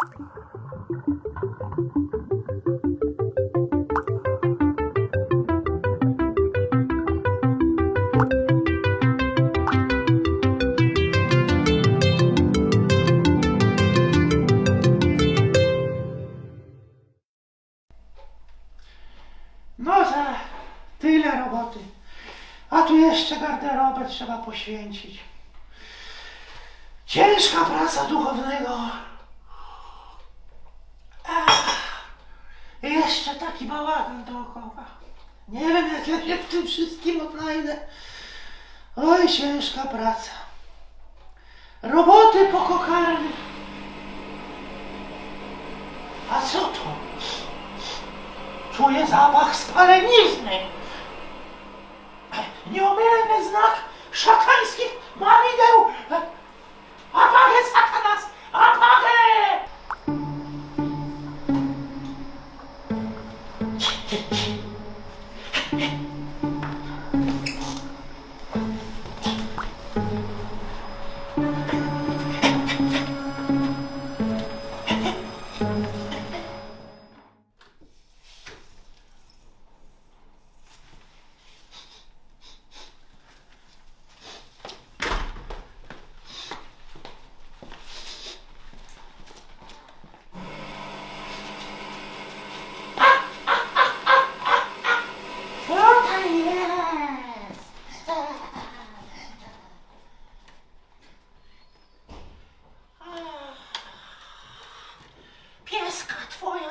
No tyle roboty. A tu jeszcze garderobę trzeba poświęcić. Ciężka praca duchownego. I jeszcze taki bałagan dookoła. Nie wiem, jak ja się w tym wszystkim odnajdę. Oj, ciężka praca. Roboty pokokarne. A co to? Czuję zapach spalenizny. Nieomylny znak szatańskich mamideł. Apagę, satanas!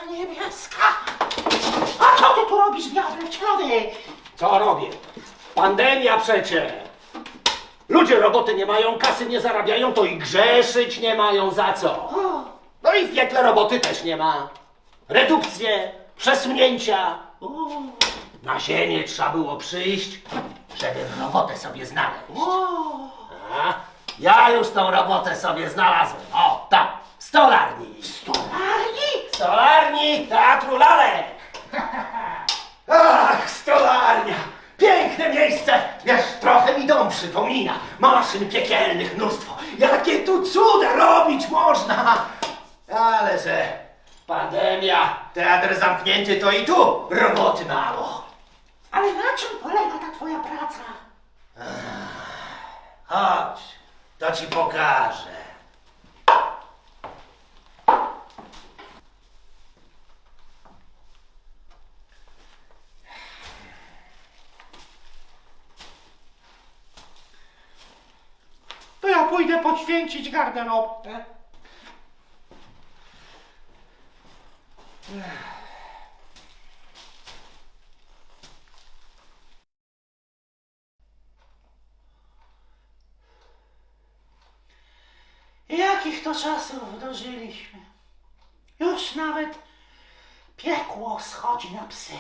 Niebieska! A co ty tu robisz, diable wcielony? Co robię? Pandemia przecie! Ludzie roboty nie mają, kasy nie zarabiają, to i grzeszyć nie mają za co. No i w piekle roboty też nie ma. Redukcje, przesunięcia. Na ziemię trzeba było przyjść, żeby robotę sobie znaleźć. A, ja już tą robotę sobie znalazłem. O, tam, w stolarni. Stolarni? Teatru Lalek. Ach, stolarnia! Piękne miejsce! Wiesz, trochę mi dom przypomina. Maszyn piekielnych mnóstwo. Jakie tu cuda robić można! Ale że pandemia, teatr zamknięty, to i tu roboty mało. Ale na czym polega ta twoja praca? Chodź, to ci pokażę. To ja pójdę poświęcić garderobę. Jakich to czasów dożyliśmy? Już nawet piekło schodzi na psy.